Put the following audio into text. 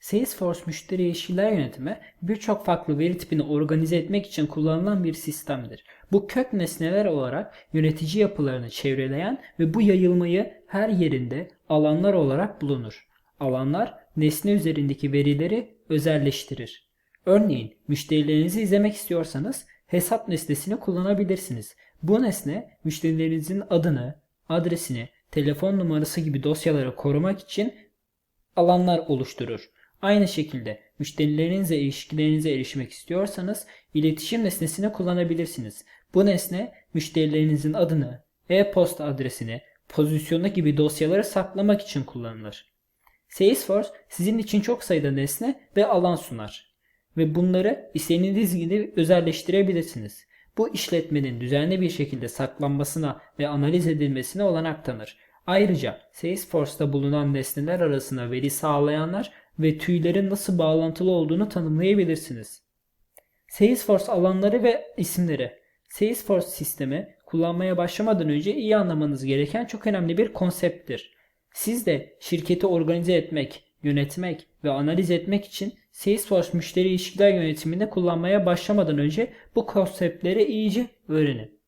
Salesforce müşteri ilişkiler yönetimi birçok farklı veri tipini organize etmek için kullanılan bir sistemdir. Bu kök nesneler olarak yönetici yapılarını çevreleyen ve bu yayılmayı her yerinde alanlar olarak bulunur. Alanlar nesne üzerindeki verileri özelleştirir. Örneğin müşterilerinizi izlemek istiyorsanız hesap nesnesini kullanabilirsiniz. Bu nesne müşterilerinizin adını, adresini, telefon numarası gibi dosyaları korumak için alanlar oluşturur. Aynı şekilde müşterilerinizle ilişkilerinize erişmek istiyorsanız iletişim nesnesini kullanabilirsiniz. Bu nesne müşterilerinizin adını, e-posta adresini, pozisyonu gibi dosyaları saklamak için kullanılır. Salesforce sizin için çok sayıda nesne ve alan sunar ve bunları istediğiniz gibi özelleştirebilirsiniz. Bu işletmenin düzenli bir şekilde saklanmasına ve analiz edilmesine olanak tanır. Ayrıca Salesforce'ta bulunan nesneler arasında veri sağlayanlar ve tüylerin nasıl bağlantılı olduğunu tanımlayabilirsiniz. Salesforce alanları ve isimleri. Salesforce sistemi kullanmaya başlamadan önce iyi anlamanız gereken çok önemli bir konsepttir. Siz de şirketi organize etmek, yönetmek ve analiz etmek için Salesforce müşteri ilişkiler yönetiminde kullanmaya başlamadan önce bu konseptleri iyice öğrenin.